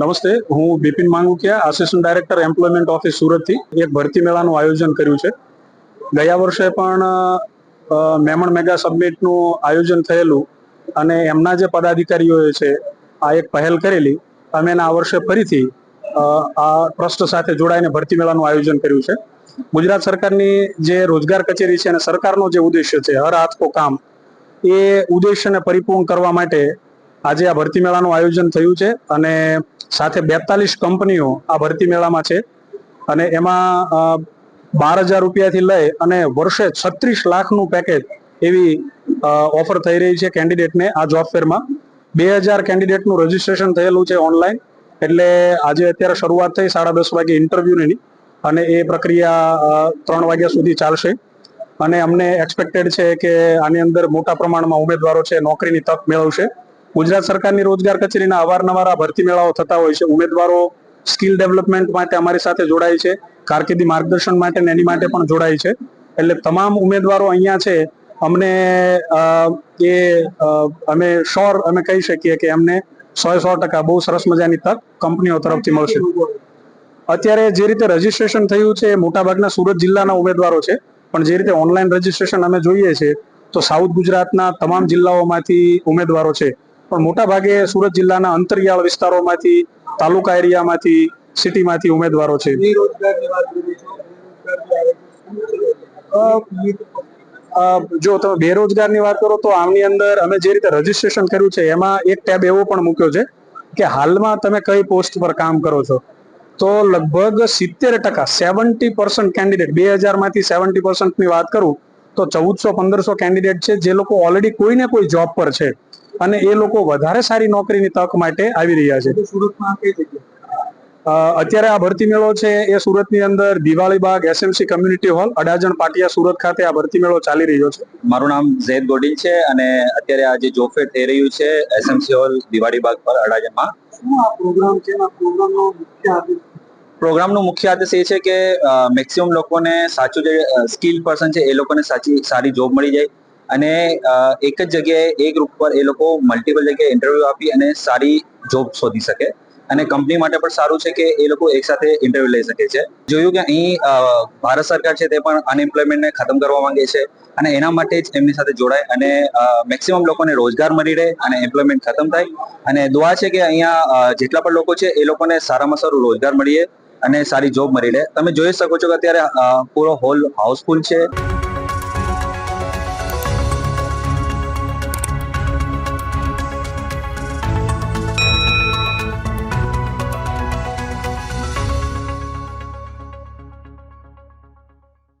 નમસ્તે. હું Bipin Mangukiya assistant director employment office સુરતથી. એક ભરતી મેળાનું આયોજન કર્યું છે. ગયા વર્ષે પણ મેમણ મેગા સબમિટનું આયોજન થયેલું અને એમના જે પદાધિકારીઓએ છે, આ એક પહેલ કરેલી. અમે આ વર્ષે ફરીથી આ ટ્રસ્ટ સાથે જોડાઈને ભરતી મેળાનું આયોજન કર્યું છે. ગુજરાત સરકારની જે રોજગાર કચેરી છે અને સરકારનો જે ઉદ્દેશ્ય છે, હર હાથ કો કામ, એ ઉદ્દેશ્યને પરિપૂર્ણ કરવા માટે આજે આ ભરતી મેળાનું આયોજન થયું છે અને સાથે બેતાલીસ કંપનીઓ આ ભરતી મેળામાં છે. અને એમાં બાર હજાર રૂપિયાથી લઈ અને વર્ષે છત્રીસ લાખનું પેકેજ એવી ઓફર થઈ રહી છે કેન્ડિડેટને આ જોબ ફેરમાં. બે હજાર કેન્ડિડેટનું રજીસ્ટ્રેશન થયેલું છે ઓનલાઈન. એટલે આજે અત્યારે શરૂઆત થઈ સાડા દસ વાગે ઇન્ટરવ્યુની. અને એ પ્રક્રિયા ત્રણ વાગ્યા સુધી ચાલશે. અને અમને એક્સપેક્ટેડ છે કે આની અંદર મોટા પ્રમાણમાં ઉમેદવારો છે, નોકરીની તક મેળવશે. ગુજરાત સરકારની રોજગાર કચેરીના અવારનવાર આ ભરતી મેળાઓ થતા હોય છે. ઉમેદવારો સ્કિલ ડેવલપમેન્ટ માટે અમારી સાથે જોડાય છે. કારકિર્દી માર્ગદર્શન માટે ને એની માટે પણ જોડાય છે. એટલે તમામ ઉમેદવારો અહીંયા છે. અમને એ અમે શ્યોર અમે કહી શકીએ કે અમને સો સો ટકા બહુ સરસ મજાની તક કંપનીઓ તરફથી મળશે. અત્યારે જે રીતે રજીસ્ટ્રેશન થયું છે મોટાભાગના સુરત જિલ્લાના ઉમેદવારો છે. પણ જે રીતે ઓનલાઈન રજીસ્ટ્રેશન અમે જોઈએ છે, તો સાઉથ ગુજરાતના તમામ જિલ્લાઓમાંથી ઉમેદવારો છે. પણ મોટા ભાગે સુરત જિલ્લાના અંતરિયાળ વિસ્તારોમાંથી તાલુકા એરિયામાંથી સિટીમાંથી ઉમેદવારો છે. જો તમે બેરોજગારની વાત કરો તો આમની અંદર અમે જે રીતે રજીસ્ટ્રેશન કર્યું છે એમાં એક ટેબ એવો પણ મૂક્યો છે કે હાલમાં તમે કઈ પોસ્ટ પર કામ કરો છો. તો લગભગ સિત્તેર ટકા સેવન્ટી પર્સન્ટ કેન્ડિડેટ બે હજારમાંથી સેવન્ટી પર્સન્ટની વાત કરું તો ચૌદસો પંદરસો કેન્ડિડેટ છે જે લોકો ઓલરેડી કોઈ ને કોઈ જોબ પર છે. અને એ લોકો વધારે સારી નોકરીની તક માટે આવી રહ્યા છે. સુરતમાં કઈ જગ્યા અત્યારે આ ભરતી મેળો છે એ સુરતની અંદર Diwalibaug SMC community hall Adajan Patiya Surat ખાતે આ ભરતી મેળો ચાલી રહ્યો છે. મારું નામ ઝેદ ગોડિન છે અને અત્યારે આ જે જોફે થઈ રહ્યું છે એસએમસી હોલ દિવાળી બાગ પર અડાજણમાં. શું આ પ્રોગ્રામ છે? આ પ્રોગ્રામનો મુખ્ય આદેશ? પ્રોગ્રામનું મુખ્ય આદેશ એ છે કે મેક્સિમમ લોકોને સાચું જે સ્કિલ પર્સન છે એ લોકોને સાચી સારી જોબ મળી જાય. અને એક જ જગ્યાએ, એ ગ્રુપ પર એ લોકો મલ્ટિપલ જગ્યાએ ઇન્ટરવ્યુ આપી અને સારી જોબ શોધી શકે. અને કંપની માટે પણ સારું છે કે એ લોકો એકસાથે ઇન્ટરવ્યુ લઈ શકે છે. જોયું કે અહીં ભારત સરકાર છે તે પણ અનએમ્પ્લોયમેન્ટને ખતમ કરવા માંગે છે અને એના માટે જ એમની સાથે જોડાય અને મેક્સિમમ લોકોને રોજગાર મળી રહે અને એમ્પ્લોયમેન્ટ ખતમ થાય. અને દુઆ છે કે અહીંયા જેટલા પણ લોકો છે એ લોકોને સારામાં સારું રોજગાર મળી રહે અને સારી જોબ મળી રહે. તમે જોઈ શકો છો કે અત્યારે પૂરો હોલ હાઉસફુલ છે.